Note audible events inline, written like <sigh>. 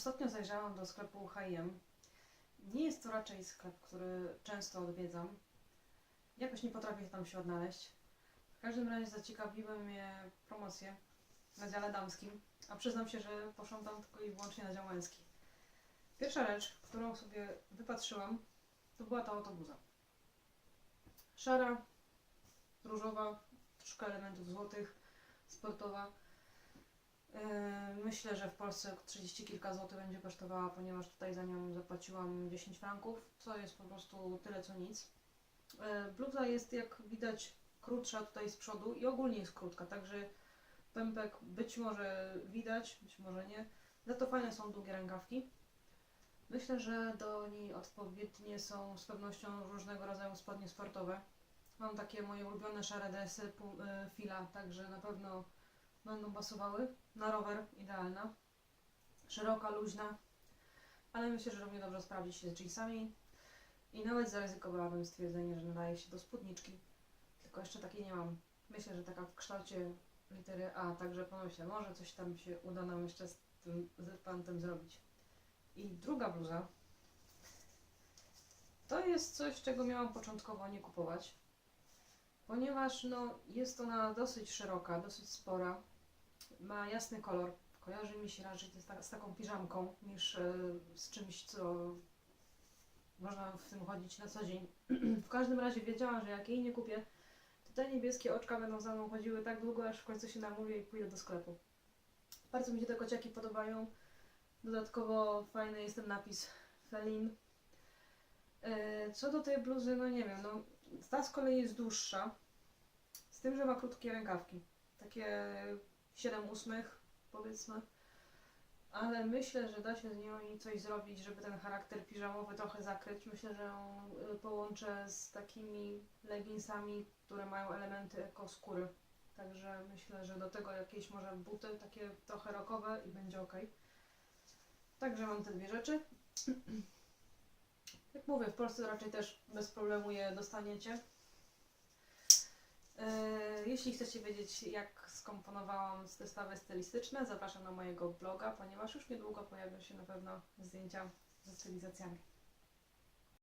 Ostatnio zajrzałam do sklepu H&M. Nie jest to raczej sklep, który często odwiedzam. Jakoś nie potrafię tam się odnaleźć. W każdym razie zaciekawiły mnie promocje na dziale damskim, a przyznam się, że poszłam tam tylko i wyłącznie na dział męski. Pierwsza rzecz, którą sobie wypatrzyłam, to była ta oto. Szara, różowa, troszkę elementów złotych, sportowa. Yy, Myślę, że w Polsce 30 kilka złotych będzie kosztowała, ponieważ tutaj za nią zapłaciłam 10 franków, co jest po prostu tyle co nic. Yy, Bluza jest jak widać krótsza tutaj z przodu i ogólnie jest krótka, także pępek być może widać, być może nie. Za to fajne są długie rękawki. Myślę, że do niej odpowiednie są z pewnością różnego rodzaju spodnie sportowe. Mam takie moje ulubione szare desy pu- y, fila, także na pewno będą pasowały. Na rower idealna. Szeroka, luźna, ale myślę, że równie dobrze sprawdzi się z jeansami. I nawet zaryzykowałabym stwierdzenie, że nadaje się do spódniczki. Tylko jeszcze takiej nie mam. Myślę, że taka w kształcie litery A, także pomyślę, może coś tam się uda nam jeszcze z tym z pantem zrobić. I druga bluza. To jest coś, czego miałam początkowo nie kupować, ponieważ no, jest ona dosyć szeroka, dosyć spora. Ma jasny kolor. Kojarzy mi się raczej z, ta, z taką piżamką niż e, z czymś, co można w tym chodzić na co dzień. <clears throat> w każdym razie wiedziałam, że jak jej nie kupię, to te niebieskie oczka będą za mną chodziły tak długo, aż w końcu się namówię i pójdę do sklepu. Bardzo mi się te kociaki podobają. Dodatkowo fajny jest ten napis Felin. E, Co do tej bluzy, no nie wiem, no ta z kolei jest dłuższa, z tym, że ma krótkie rękawki, takie 7 ósmych powiedzmy, ale myślę, że da się z nią coś zrobić, żeby ten charakter piżamowy trochę zakryć. Myślę, że ją y, połączę z takimi leginsami, które mają elementy ekoskóry. Także myślę, że do tego jakieś może buty takie trochę rockowe i będzie ok. Także mam te dwie rzeczy. <clears throat> Jak mówię, w Polsce raczej też bez problemu je dostaniecie. Yy, Jeśli chcecie wiedzieć, jak skomponowałam zestawy stylistyczne, zapraszam na mojego bloga, ponieważ już niedługo pojawią się na pewno zdjęcia ze stylizacjami.